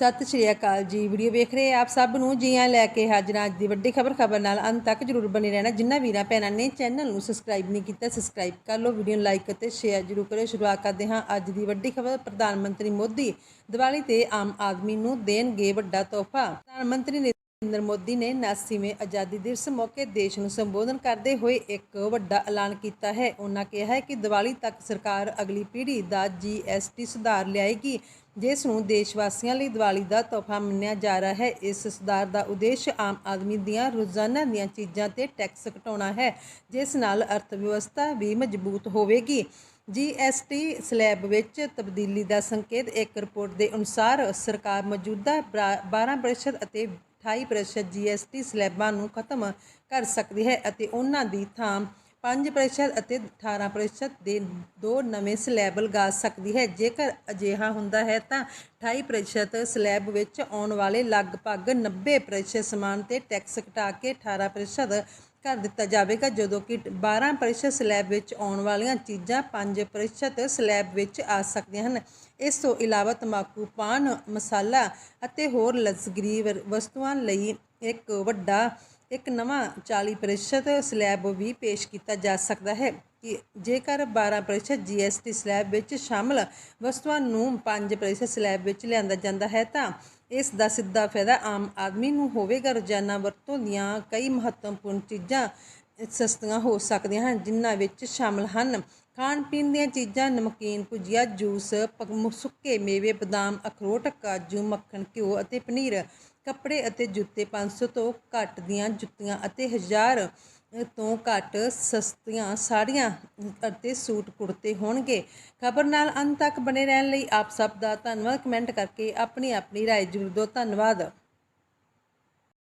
ਸਤਿ ਸ਼੍ਰੀ ਅਕਾਲ ਜੀ। ਵੀਡੀਓ ਵੇਖ ਰਹੇ ਆਪ ਸਭ ਨੂੰ ਜੀਆਂ ਲੈ ਕੇ ਹਾਜ਼ਰ ਅੱਜ ਦੀ ਵੱਡੀ ਖਬਰ ਖਬਰ ਨਾਲ ਅੰਤ ਤੱਕ ਜਰੂਰ ਬਣੇ ਰਹਿਣਾ। ਜਿੰਨਾ ਵੀਰਾਂ, ਭੈਣਾਂ ਨੇ ਚੈਨਲ ਨੂੰ ਸਬਸਕ੍ਰਾਈਬ ਨਹੀਂ ਕੀਤਾ ਸਬਸਕ੍ਰਾਈਬ ਕਰ ਲਓ। ਵੀਡੀਓ ਨੂੰ ਲਾਈਕ ਅਤੇ ਸ਼ੇਅਰ ਜਰੂਰ ਕਰਿਓ। ਸ਼ੁਰੂਆਤ ਕਰਦੇ ਹਾਂ ਅੱਜ ਦੀ ਵੱਡੀ ਖਬਰ। ਪ੍ਰਧਾਨ ਮੰਤਰੀ ਮੋਦੀ ਦੀਵਾਲੀ ਤੇ ਆਮ ਆਦਮੀ ਨੂੰ ਦੇਣਗੇ ਵੱਡਾ ਤੋਹਫਾ। ਪ੍ਰਧਾਨ ਮੰਤਰੀ ਨੇ ਨਰਿੰਦਰ ਮੋਦੀ ਨੇ 79ਵੇਂ ਆਜ਼ਾਦੀ ਦਿਵਸ ਮੌਕੇ ਦੇਸ਼ ਨੂੰ ਸੰਬੋਧਨ ਕਰਦੇ ਹੋਏ ਇੱਕ ਵੱਡਾ ਐਲਾਨ ਕੀਤਾ ਹੈ। ਉਹਨਾਂ ਕਿਹਾ ਹੈ ਕਿ ਦੀਵਾਲੀ ਤੱਕ ਸਰਕਾਰ ਅਗਲੀ ਪੀੜ੍ਹੀ ਦਾ ਜੀਐਸਟੀ ਸੁਧਾਰ ਲਿਆਏਗੀ, ਜਿਸ ਨੂੰ ਦੇਸ਼ ਵਾਸੀਆਂ ਲਈ ਦੀਵਾਲੀ ਦਾ ਤੋਹਫਾ ਮੰਨਿਆ ਜਾ ਰਿਹਾ ਹੈ। ਇਸ ਸੁਧਾਰ ਦਾ ਉਦੇਸ਼ ਆਮ ਆਦਮੀ ਦੀਆਂ ਰੋਜ਼ਾਨਾ ਦੀਆਂ ਚੀਜ਼ਾਂ ਤੇ ਟੈਕਸ ਘਟਾਉਣਾ ਹੈ, ਜਿਸ ਨਾਲ ਅਰਥ ਵਿਵਸਥਾ ਵੀ ਮਜ਼ਬੂਤ ਹੋਵੇਗੀ। ਜੀਐਸਟੀ ਸਲੈਬ ਵਿੱਚ ਤਬਦੀਲੀ ਦਾ ਸੰਕੇਤ ਇੱਕ ਰਿਪੋਰਟ ਦੇ ਅਨੁਸਾਰ ਸਰਕਾਰ ਮੌਜੂਦਾ 12% ਅਤੇ 28% ਜੀਐਸਟੀ ਸਲੈਬਾਂ ਨੂੰ ਖਤਮ ਕਰ ਸਕਦੀ ਹੈ ਅਤੇ ਉਹਨਾਂ ਦੀ ਥਾਂ 5% ਅਤੇ 18% ਦੇ ਦੋ ਨਵੇਂ ਸਲੈਬ ਲਗਾ ਸਕਦੀ ਹੈ। ਜੇਕਰ ਅਜਿਹਾ ਹੁੰਦਾ ਹੈ ਤਾਂ 28% ਸਲੈਬ ਵਿੱਚ ਆਉਣ ਵਾਲੇ ਲਗਭਗ 90% ਸਮਾਨ ਤੇ ਟੈਕਸ ਘਟਾ ਕੇ 18% ਕਰ ਦਿੱਤਾ ਜਾਵੇਗਾ, ਜਦੋਂ ਕਿ 12% ਸਲੈਬ ਵਿੱਚ ਆਉਣ ਵਾਲੀਆਂ ਚੀਜ਼ਾਂ 5 ਪ੍ਰਤੀਸ਼ਤ ਸਲੈਬ ਵਿੱਚ ਆ ਸਕਦੀਆਂ ਹਨ। ਇਸ ਤੋਂ ਇਲਾਵਾ ਤੰਬਾਕੂ, ਪਾਨ, ਮਸਾਲਾ ਅਤੇ ਹੋਰ ਲਗਜ਼ਰੀ ਵਸਤੂਆਂ ਲਈ ਇੱਕ ਵੱਡਾ, ਇੱਕ ਨਵਾਂ 40% ਸਲੈਬ ਵੀ ਪੇਸ਼ ਕੀਤਾ ਜਾ ਸਕਦਾ ਹੈ। ਕਿ ਜੇਕਰ 12% ਜੀਐਸਟੀ ਸਲੈਬ ਵਿੱਚ ਸ਼ਾਮਲ ਵਸਤੂਆਂ ਨੂੰ 5% ਸਲੈਬ ਵਿੱਚ ਲਿਆਂਦਾ ਜਾਂਦਾ ਹੈ, ਤਾਂ ਇਸ ਦਾ ਸਿੱਧਾ ਫਾਇਦਾ ਆਮ ਆਦਮੀ ਨੂੰ ਹੋਵੇਗਾ। ਰੋਜ਼ਾਨਾ ਵਰਤੋਂ ਦੀਆਂ ਕਈ ਮਹੱਤਵਪੂਰਨ ਚੀਜ਼ਾਂ ਸਸਤੀਆਂ ਹੋ ਸਕਦੀਆਂ ਹਨ, ਜਿਨ੍ਹਾਂ ਵਿੱਚ ਸ਼ਾਮਲ ਹਨ। ਖਾਣ ਪੀਣ ਦੀਆਂ ਚੀਜ਼ਾਂ, ਨਮਕੀਨ, ਭੁਜੀਆ, ਜੂਸ ਪ- ਸੁੱਕੇ ਮੇਵੇ, ਬਦਾਮ, ਅਖਰੋਟ, ਕਾਜੂ, ਮੱਖਣ, ਘਿਓ ਅਤੇ ਪਨੀਰ। ਕੱਪੜੇ ਅਤੇ ਜੁੱਤੇ 500 ਤੋਂ ਘੱਟ ਦੀਆਂ ਜੁੱਤੀਆਂ ਅਤੇ 1000 ਤੋਂ ਘੱਟ ਸਸਤੀਆਂ ਸਾੜੀਆਂ ਅਤੇ ਸੂਟ ਕੁੜਤੇ ਹੋਣਗੇ ਖਬਰ ਨਾਲ ਅੰਤ ਤੱਕ ਬਣੇ ਰਹਿਣ ਲਈ ਆਪ ਸਭ ਦਾ ਧੰਨਵਾਦ ਕਮੈਂਟ ਕਰਕੇ ਆਪਣੀ ਆਪਣੀ رائے ਜ਼ਰੂਰ ਦਿਓ ਧੰਨਵਾਦ